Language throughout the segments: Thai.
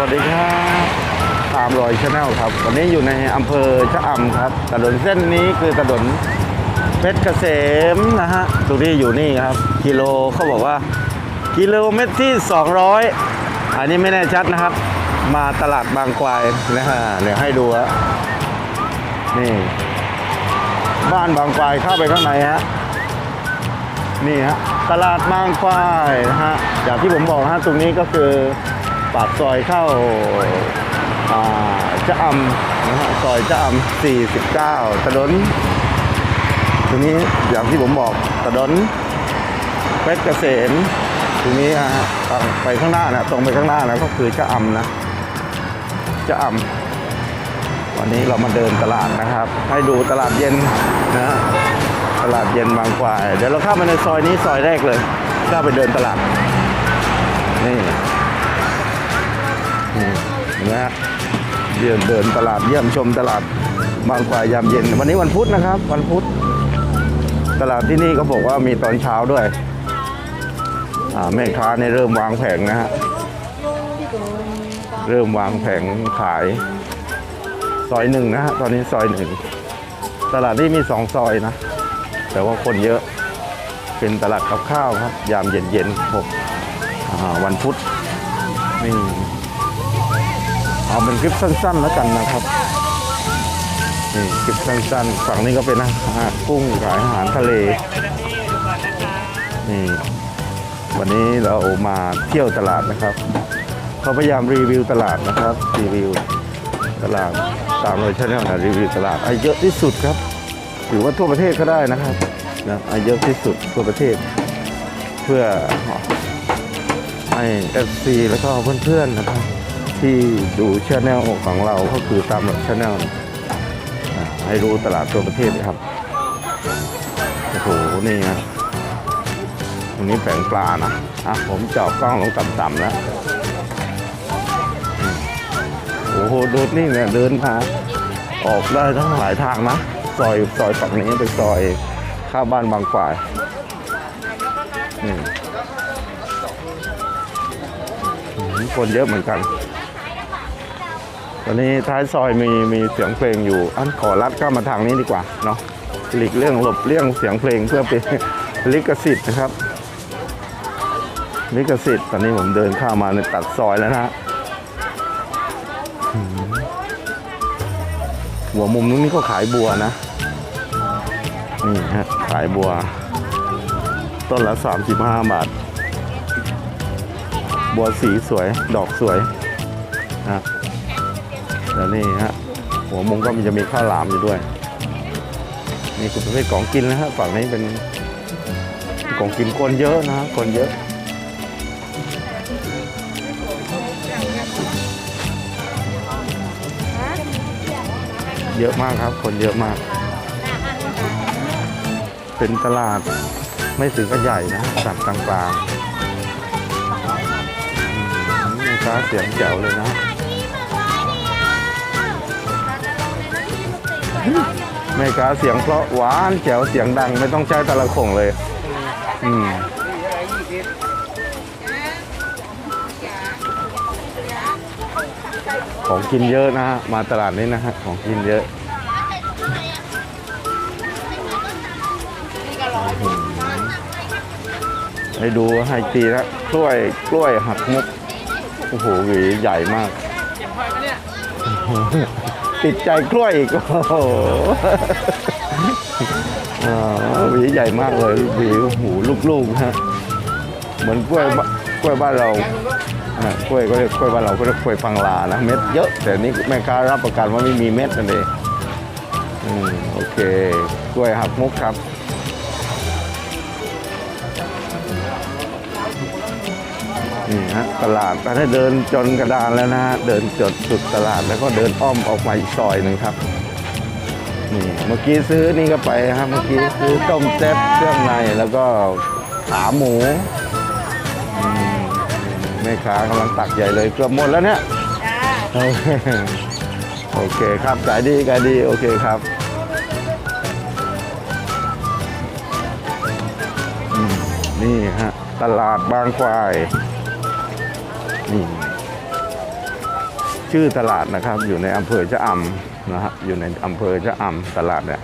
วัสดีครับตามรอยชาแนลครับ วันนี้อยู่ในอำเภอชะอำครับ ถนนเส้นนี้คือถนนเพชรเกษมนะฮะตรงนี้อยู่นี่ครับ กิโลเขาบอกว่า กิโลเมตรที่ 200 อันนี้ไม่แน่ชัดนะครับ มาตลาดบางควายนะฮะเดี๋ยวให้ดูฮะนี่ บ้านบางควายเข้าไปข้างในฮะนี่ฮะตลาดบางควายนะฮะอย่างที่ผมบอกฮะตรงนี้ก็คือ ปากซอยเข้าอ่าจะอำนะฮะซอยจะอำ49 ถนนตรงนี้อย่างที่ผมบอกถนนเพชรเกษมตรงนี้นะฮะไปข้างหน้านะตรงไปข้างหน้านะก็คือจะอำนะจะอำวันนี้เรามาเดินตลาดนะครับ ให้ดูตลาดเย็นนะฮะตลาดเย็นบางกวายเดี๋ยวเราเข้ามาในซอยนี้ซอยแรกเลยเข้าไปเดินตลาดนี่ นะฮะเดินเดินตลาดเยี่ยมชมตลาดบางกวายยามเย็น วันนี้วันพุธนะครับ วันพุธตลาดที่นี่ก็บอกว่ามีตอนเช้าด้วยแม่ค้าเนี่ยเริ่มวางแผงนะฮะเริ่มวางแผงขายซอยหนึ่งนะฮะตอนนี้ซอยหนึ่งตลาดนี้มีสองซอยนะ แต่ว่าคนเยอะเป็นตลาดกับข้าวครับ ยามเย็นๆผมวันพุธนี่ เอาเป็นคลิปสั้นๆแล้วกันนะครับนี่คลิปสั้นๆฝั่งนี้ก็เป็นอาหารกุ้งขายอาหารทะเลนี่วันนี้เรามาเที่ยวตลาดนะครับเขาพยายามรีวิวตลาดนะครับรีวิวตลาดตามเลยชแนลนะรีวิวตลาดไอาเยอะที่สุดครับหรือว่าทั่วประเทศก็ได้นะครับนะไอาเยอะที่สุดทั่วประเทศ เพื่อให้ FC แล้วก็เพื่อนๆนะครับ ที่ดูชแนลของเราก็คือตามแบบชแนลให้รู้ตลาดทั่วประเทศนะครับ โอ้โห นี่ฮะตรงนี้แผงปลานะอะผมจอบกล้องลงต่ำๆแล้ว โอ้โหดูนี่เนี่ยเดินมาออกได้ทั้งหลายทางนะ ซอยซอยฝั่งนี้เป็นซอยข้าบ้านบางฝ่ายนี่คนเยอะเหมือนกัน ตอนนี้ท้ายซอยมีมีเสียงเพลงอยู่ อันขอรัดเข้ามาทางนี้ดีกว่าเนาะหลีกเรื่องหลบเลี่ยงเสียงเพลงเพื่อเป็นลิขสิทธิ์นะครับ ลิขสิทธิ์ตอนนี้ผมเดินเข้ามาในตัดซอยแล้วนะหัวมุมนู้นนี่ก็ขายบัวนะนี่ฮะขายบัว ต้นละ 35 บาท บัวสีสวย ดอกสวย แล้วนี่ฮะหัวมุมก็มันจะมีข้าวหลามอยู่ด้วยนี่คือประเภทของกินนะฮะฝั่งนี้เป็นของกินคนเยอะนะฮะคนเยอะเยอะมากครับ คนเยอะมาก เป็นตลาดไม่ถึงกับใหญ่นะสัตว์กลางๆอืมแม่ค้าเสียงแจ๋วเลยนะ แม่ค้าเสียงเพราะหวานแจ๋วเสียงดังไม่ต้องใช้ตะละข่งเลย อืมของกินเยอะนะฮะ มาตลาดนี้นะฮะ ของกินเยอะให้ดูให้ตีนะกล้วยกล้วยหักมุก โอ้โหหวีใหญ่มาก ติดใจกล้วยอีก โอ้โหหวีใหญ่มากเลยหวีหูลูกๆฮะเหมือนกล้วยบกล้วยบ้านเรากล้วยก็เรียกกล้วยบ้านเราก็เรียกกล้วยฟังลานะเม็ดเยอะ แต่นี่แม่ค้ารับประกันว่าไม่มีเม็ดนั่นเองอืมโอเค กล้วยหักมุกครับ นี่ฮะตลาดตอนนี้เดินจนกระดานแล้วนะฮะเดินจดสุดตลาดแล้วก็เดินอ้อมออกมาอีกซอยหนึ่งครับนี่เมื่อกี้ซื้อนี่ก็ไปครับเมื่อกี้ซื้อต้มแซ่บเครื่องในแล้วก็ขาหมูอืมแม่ค้ากำลังตักใหญ่เลยเกือบหมดแล้วเนี่ยโอเคโอเคครับขายดีขายดีโอเคครับอืมนี่ฮะตลาดบางควาย นี่ชื่อตลาดนะครับ อยู่ในอำเภอชะอำนะฮะอยู่ในอำเภอชะอำตลาดเนี่ย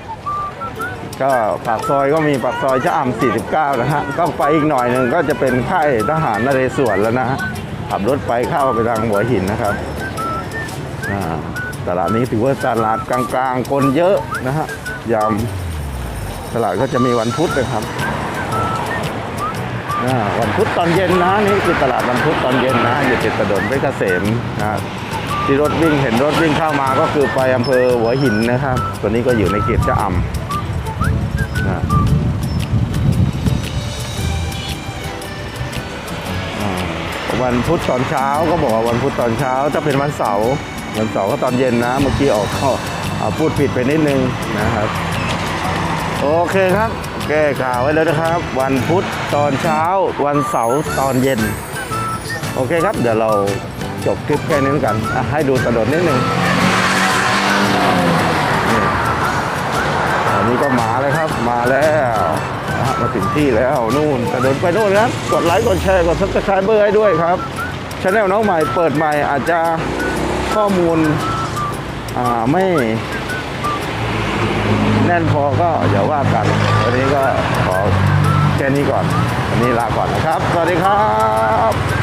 ก็ปากซอยก็มีปากซอยชะอำ49 นะฮะก็ไปอีกหน่อยหนึ่งก็จะเป็นค่ายทหารนเรศวรแล้วนะฮะขับรถไปเข้าไปทางหัวหินนะครับตลาดนี้ถือว่าตลาดกลางๆ คนเยอะนะฮะยามตลาดก็จะมีวันพุธนะครับ วันพุธตอนเย็นนะนี่คือตลาดวันพุธตอนเย็นนะอยู่ติดถนนเพชรเกษมนะที่รถวิ่งเห็นรถวิ่งเข้ามาก็คือไปอำเภอหัวหินนะครับตัวนี้ก็อยู่ในเขตชะอำนะอ่าวันพุธตอนเช้าก็บอกว่าวันพุธตอนเช้าถ้าเป็นวันเสาร์วันเสาร์ก็ตอนเย็นนะ เมื่อกี้ออกข้ออ่าพูดผิดไปนิดนึงนะครับ โอเคครับ แก้ข่าวไว้แล้วนะครับ วันพุธตอนเช้า วันเสาร์ตอนเย็น โอเคครับ เดี๋ยวเราจบคลิปแค่นี้กันให้ดูถนนนิดนึงนี่อันนี้ก็มาเลยครับมาแล้วมาถึงที่แล้วนู่นถนนไปนู่นครับกดไลค์กดแชร์กดซับสไครเบอร์ให้ด้วยครับช anel น้องใหม่เปิดใหม่อาจจะข้อมูลไม่ แน่นพอก็อย่าว่ากันวันนี้ก็ขอแค่นี้ก่อนวันนี้ลาก่อนนะครับ สวัสดีครับ